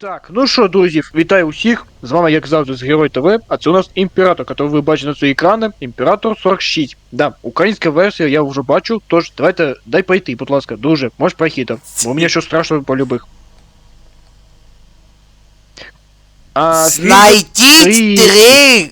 Так, ну що, друзі, вітаю усіх. З вами, як завжди, з Герой ТВ, а це у нас імператор, який ви бачите на цій екрани. Імператор 46. Да, українська версія я вже бачу, тож давайте дай пройти, будь ласка, друже, можеш прохити, бо мені щось страшно полюбих. А, Знайдіть три. три.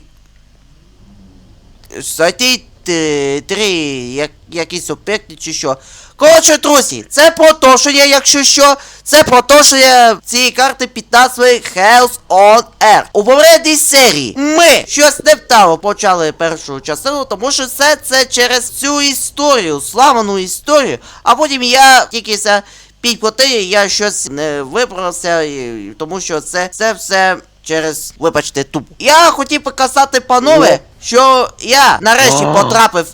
Знайдіть е, три, як, якісь об'єкти чи що. Коротше, друзі, це про те, що я, якщо що, це про те, що я цієї карти під назвою Hells on Air. У попередній серії ми щось не вдало почали першу частину, тому що все це через цю історію, славану історію, а потім я тільки за півкоти я щось не виправився, і- тому що це, це все через, вибачте, тупо. Я хотів показати, панове, що я нарешті потрапив.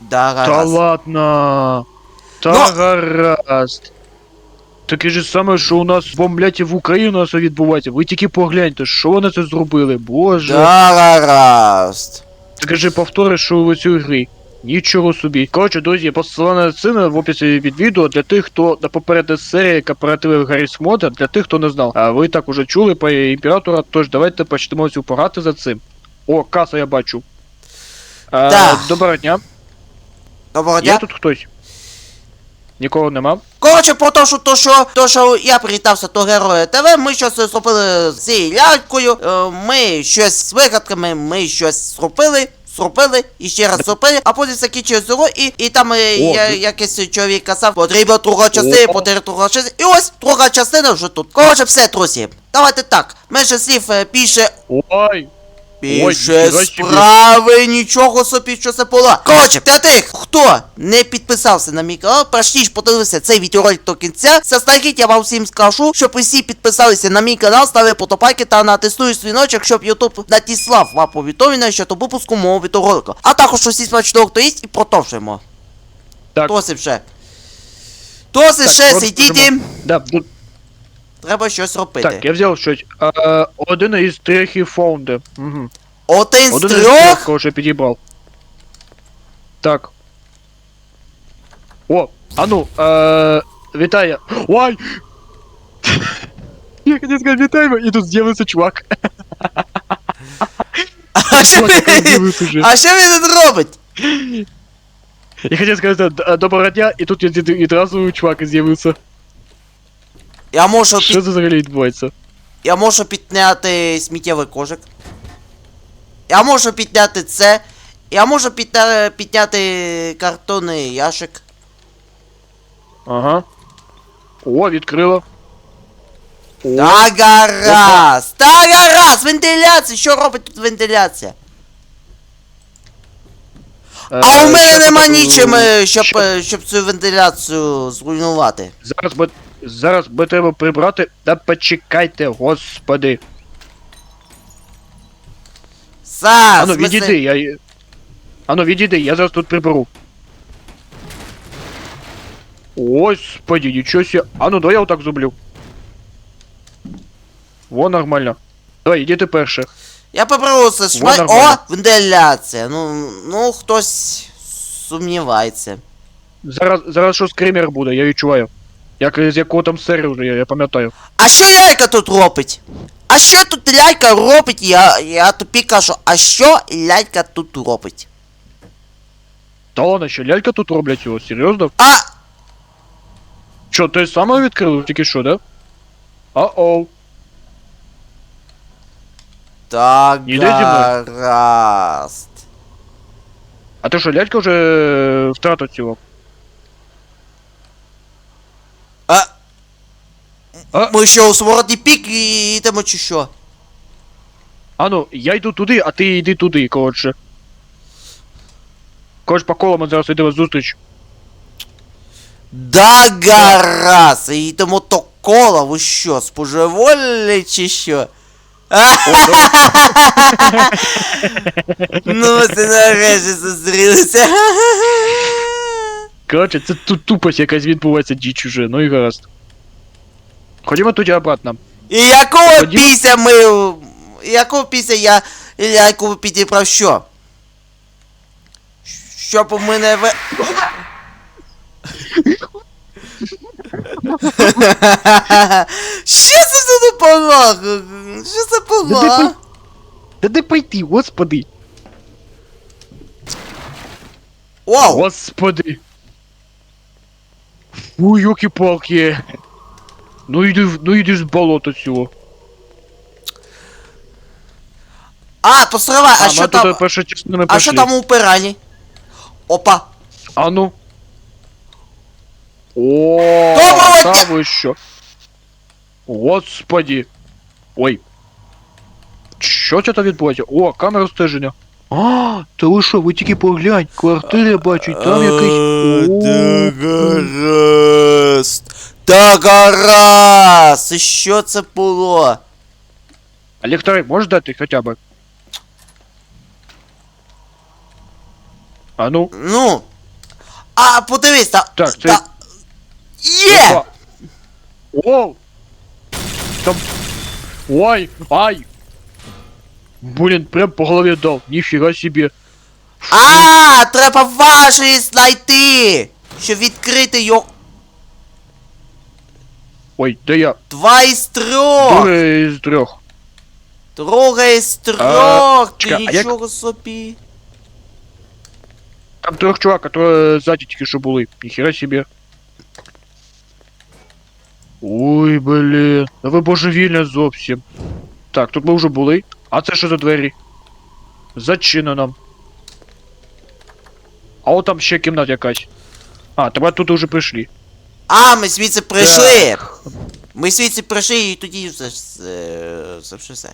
Да, гаразд. ладно. Та Ну- гаразд. Таке ж саме, що у нас бомблять і в Україну це відбувається. Ви тільки погляньте, що вони це зробили, боже. Да, гаразд. Скажи, повтори, що у цій грі. Нічого собі. Коротше, друзі, посилання на це в описі під відео для тих, хто на попередній серії кооперативи Гарріс Мода, для тих, хто не знав. А ви так уже чули про імператора, тож давайте почнемо цю пограти за цим. О, каса я бачу. А, Так. Доброго дня. Доброго Є тут хтось? Нікого нема? Коротше, про те, що то, що то, що я привітався до героя ТВ, ми щось зробили з цією лялькою, е, ми щось з вигадками, ми щось зробили. Зробили і ще раз зробили, а потім закінчили зро, і, і там е, О, я, ви- якийсь чоловік казав, потрібна друга частина, О. потрібна друга частина. І ось друга частина вже тут. Коротше, все, друзі. Давайте так. Менше слів е, більше Ой! Більше собі. справи, нічого собі, що це було. Коротше, для тих, хто не підписався на мій канал, перш подивився цей відеоролик до кінця, заздалегідь я вам всім скажу, щоб усі підписалися на мій канал, ставили подобайки та натиснули свіночок, щоб Ютуб надіслав вам повідомлення щодо випуску мого відеоролика. А також усі смачного, хто їсть, і продовжуємо. Так, Досить вже. Досить ще сидіти, да, ну, треба щось робити. так, я взяв щось. А, один із трьох і фаунди. Угу. Один з Один із трьох. трьох, кого вже підібрав. Так. О, а ну, е, вітаю. Ой! Я хотів сказати вітаємо, і тут з'явився чувак. А що Чувак, який він- з'явився вже. а що він тут робить? Я хотів сказати д- доброго дня, і тут від- відразу чувак з'явився. Я можу під... Що це взагалі відбувається? Я можу підняти сміттєвий кожик. Я можу підняти це. Я можу підня... підняти картонний ящик. Ага. О, відкрило. Та гаразд! Та гаразд! Вентиляція! Що робить тут вентиляція? Е, А у мене нема нічим, е, е, щоб, е, щоб цю вентиляцію зруйнувати. Зараз би зараз би треба прибрати. Та почекайте, господи. Зараз! Ану, ми це- відійди, я. Ану, відійди, я зараз тут приберу. Господи, нічого себе. Ану, давай я отак зроблю. Во, нормально. Давай, іди ти перше. Я приберу це. О, вентиляція. Ну, ну хтось сумнівається. Зараз, зараз що скример буде, я відчуваю. Як з якого там серії вже, я, я пам'ятаю. А що лялька тут робить? А що тут лялька робить? Я, я тобі кажу, а що лялька тут робить? Та ладно, що лялька тут роблять його, серйозно? А, Що, ти саме відкрив тільки що, да? А-оу. Так, гаразд. А ти що, лялька вже е, втратив цього? А, А? ми що, у смородний пік і йдемо чи що? Ану, я йду туди, а ти йди туди, коротше. Коротше, по колу ми зараз йдемо зустріч. Да гаразд, і йдемо то коло, ви що, споживолі чи що? Ну, це нарешті зустрілися. Коротше, це тут тупость якась відбувається діч уже, ну і гаразд. Ходімо тоді обратно. І якого Тоді- після ми. Якого після я ляльку підібрав що? Щоб у мене в. Що це за допомога? Що це допомога? Та де пойти, господи! Вау! Господи! Фу, ёлки-палки! Ну йди, ну йди з болота цього. А, постривай, а, ми що там? перша частина А що там у пирані? Опа! А ну. О, Доброго та дня! ви що? Господи. Ой. Що це там відбувається? О, камера стеження. А, та ви що, ви тільки поглянь, квартири бачу, і там якийсь. О, гаразд! Та гаразд! І що це було? А ліхтарик можеш дати хоча б? А ну, Ну. А, подивись, та. Так, це- та... Є! опа. О! Там. Ой, ай! Блін, прям по голові дав, ніфіга собі. А, треба важливість знайти! Щоб відкрити його. Ой, де я? Два із трьох! Другий з трьох. Друга із трьох! Ти чекай, а як- нічого собі. Там трьох чувак, которые сзади тільки що були. Ніхера себе. Ой, блін. Да ви божевільне зовсім. Так, тут ми вже були. А це що за двері? Зачинено. А от там ще кімната якась. А, тебе тут вже прийшли. А, ми звідси прийшли! Ми звідси прийшли і тоді все, все, все, все, все.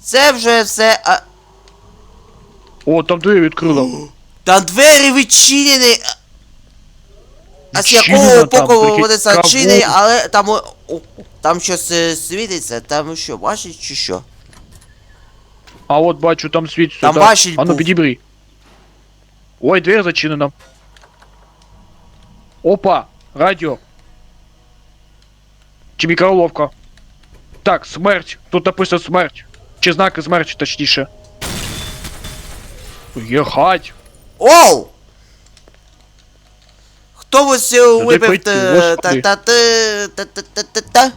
Це вже все. А, О, там двері відкрила. Та двері відчинені. А з якого боку вони зачинені, але там. о, Там щось е, світиться, там що, бачиш чи що? А от бачу, там світ Там сюди. бачить А ну підібри. Ой, двері зачинена. Опа, радіо. Чи мікроловка. Так, смерть. Тут написано смерть. Чи знаки смерті, точніше. Єхать. Оу! Хто ось е, випив пить, та господи. та та та та та та та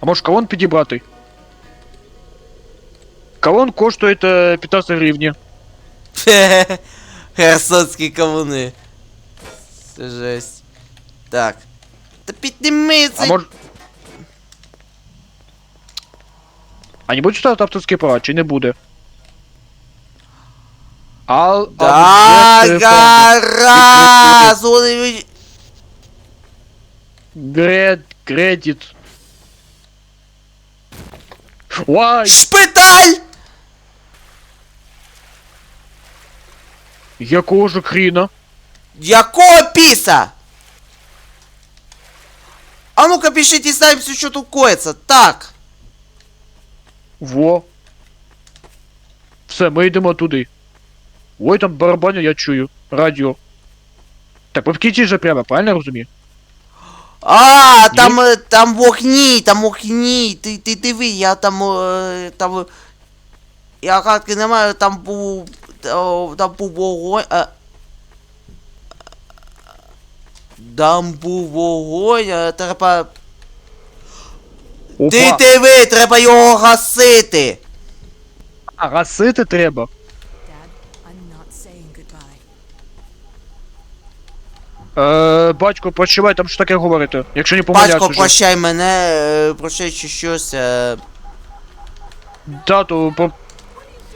А може колон підібрати? Колон коштує е, 15 гривні. Хе-хе. Херсонські кавуни. Це жесть. Так. Та підніми А цей... може... А не буде ставити авторський права, чи не буде? А, Да, а де телефон? гаразд! Вони від- Гред, кредит. Вай! Шпиталь! Якого ж хріна? Якого піса? А ну-ка пишіть дізнаємося, що тут коїться. Так. Во. Все, ми йдемо туди. Ой, там барабаня я чую. Радіо. Так, ви в кінці же прямо, правильно я розумію? А, там, е, там вогні, там вогні. Ти, ти диви, я там, е, там, е, я гадки не маю, там був, о, там був вогонь, а... Там був вогонь, а треба... Опа. Ти диви, треба його гасити. А, гасити треба. Е, батько, прощавай, там що таке говорити. Якщо не помиляюся Батько, вже. прощай мене, е, прощай чи щось. е. Тату, по...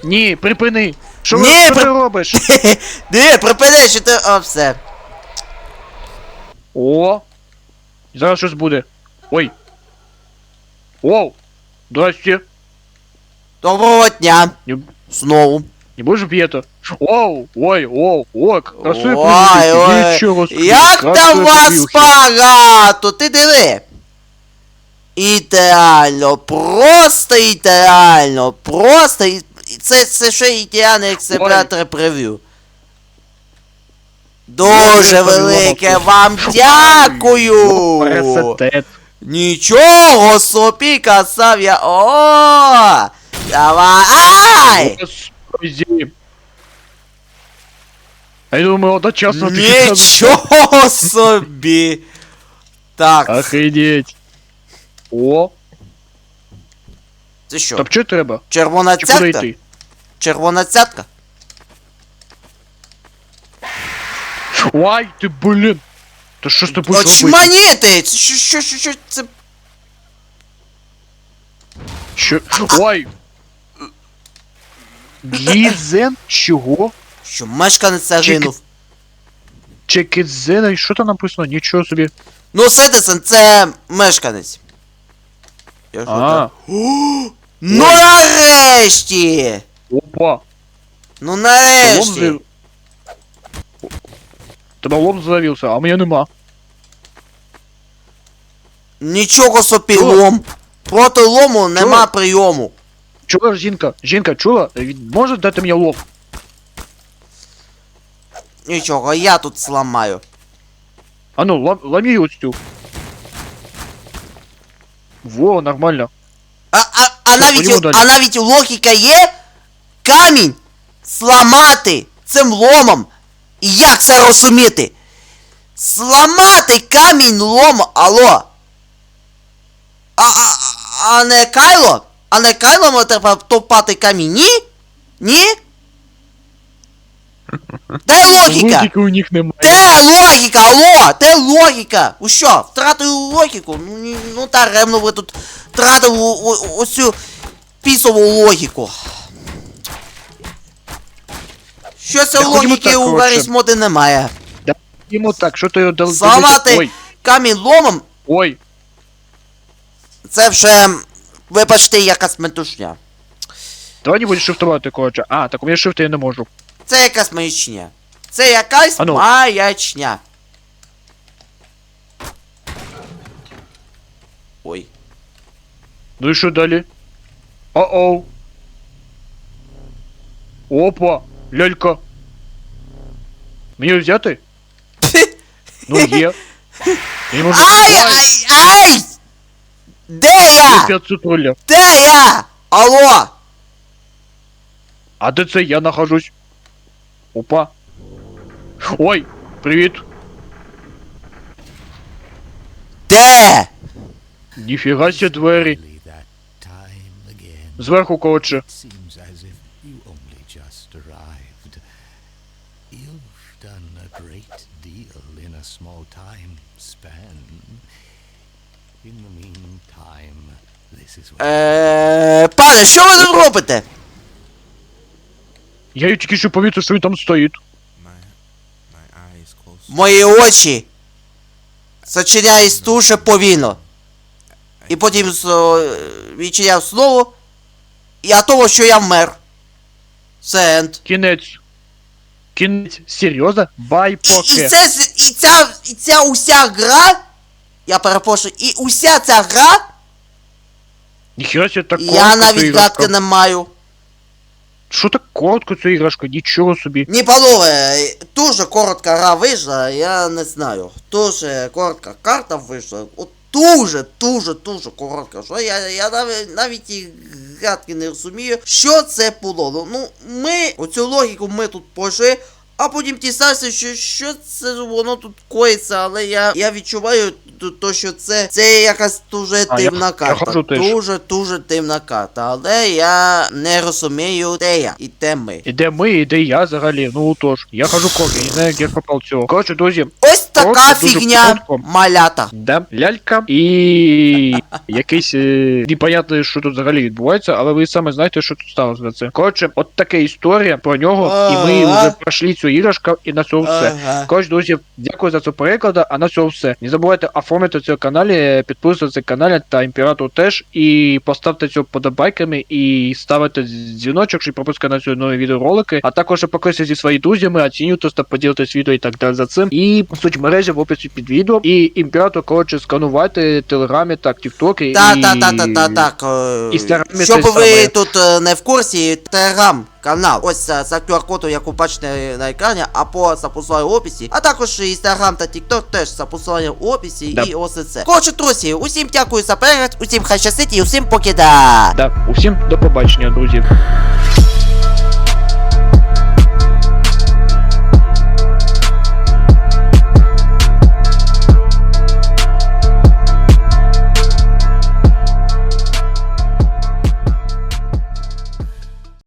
Ні, припини. Що, Ні, ви, при- ти робиш? Диви, припини, що ти... О, все. О! Зараз щось буде. Ой. Оу! Здрасте. Доброго дня. Не, Знову. не будеш п'єти? Оу! Ой, оу, ой, красиві Ой, ой, нічого собі, Як красиві там вас привілки. багато? Ти диви. Ідеально, просто ідеально, просто і- і це, це ще ідеальний екземпляр прев'ю. Дуже Я велике тобі вам дякую! Красотет. Нічого собі казав я. О! Давай! Ай! Господи. А я думаю, одночасно таки казав. Нічого собі! Так, Охренеть. О, це що? топчи треба. Червона Чи куди цятка? йти? Червона цятка? Ой, ти, блін. Та що з тобою робити? Очманіти! Це що, що, що, що, це... Що? Ой. Гізен? Чого? Що, мешканець загинув? Чекідзена, і що там написано? Нічого собі. Ну, Седесен, це мешканець. Я ж А. Ну нарешті! опа. Ну Лом нарешті! зав... Тебе лом завівся, а мене нема. Нічого собі Чого? лом. Проти лому нема прийому. Чула жінка? Жінка, чула? Він може дати мені лом? Нічого, я тут зламаю. А ну, ламі ось цю. Во, нормально. А, а, а, навіть, а навіть логіка є камінь зламати цим ломом. І як це розуміти? Зламати камінь ломом, алло. А, а, а не Кайло? А не Кайло треба топати камінь? Ні? Ні? Де логіка? Логіки у них немає. Де логіка, алло? Де логіка? Ви що, втратили логіку? Ну, ні, ну даремно ви тут втратили о- о- ось цю пісову логіку. Що це логіки так, у. Варіс моди немає? Йому так, що ти його дал... Зламати Ой, камінь ломом, ой. це вже, вибачте, якась метушня. Давай не будеш шифтувати, коротше. А, так у мене шифти я не можу. Це якась маячня. Це якась Ану. маячня. Ой. Ну і що далі? О-оу. Опа, лялька. Мені взяти? Ну є. Я не можу. Ай, Ай, ай, ай! Де я? 500 ролів. Де я? Алло! А де це я нахожусь? Опа. Ой, привіт. Де? Ніфіга ся двері. Only that time again. Зверху, коротше. It seems as if you only just arrived. You've done a great deal in a small time span. In the meantime, this is what Е, пане, що ви тут робите? Я їй тільки що повітря, що він там стоїть. Мої очі зачиняють дуже повільно. І потім відчиняв знову. І а того, що я вмер. Сенд. Кінець. Кінець. Серйозно? Бай І, і, це, і, ця, і ця уся гра. Я перепрошую, і уся ця гра, Ніхіра я навіть гадки не маю. Що так коротко ця іграшка? Нічого собі. Ні, панове, дуже коротка гра вийшла, я не знаю. Дуже коротка карта вийшла. От дуже, дуже, дуже коротка. Що я, я навіть, навіть і гадки не розумію, що це було. Ну, ми, оцю логіку ми тут пошли, а потім дізнався, що, що це воно тут коїться, але я, я відчуваю то, що це, це якась дуже А, я- карта. я ходжу дуже, дуже темна карта. Але я не розумію, де я і де ми. І де ми, і де я взагалі. Ну тож. Я хожу кроки, я не знаю, де попав цього. Коротше, друзі, Ось така Коротко, дуже фігня коротко. малята. да, лялька і якийсь е, непонятне, що тут взагалі відбувається, але ви саме знаєте, що тут сталося за це. Коротше, от така історія про нього, і ми Ага. вже пройшли цю іграшку, і на цьому все. Ага. Коротше, друзі, дякую за цей переклад, а на цьому все. Не забувайте оформити цей каналі, підписуватися каналі та імператор теж. І поставте цього подобайками і ставити дзвіночок, щоб пропускати на цю нові відеоролики. А також покрися зі своїми друзями, оцінюйте та поділитесь відео і так далі за цим. І соцмережі в описі під відео. І імператор, коротше, сканувати телеграмі, так, тіктоки. Та, і... та, та, та, та, так. е, Інстаграмі Щоб ви тут е, не в курсі, телеграм канал. Ось за QR-кодом, як ви бачите на екрані, або за посиланням в описі. А також інстаграм та тікток теж за посиланням в описі Да. і ось це. Коротше, друзі, усім дякую за перегляд, усім хай щастить і усім покида. Да, усім до побачення, друзі.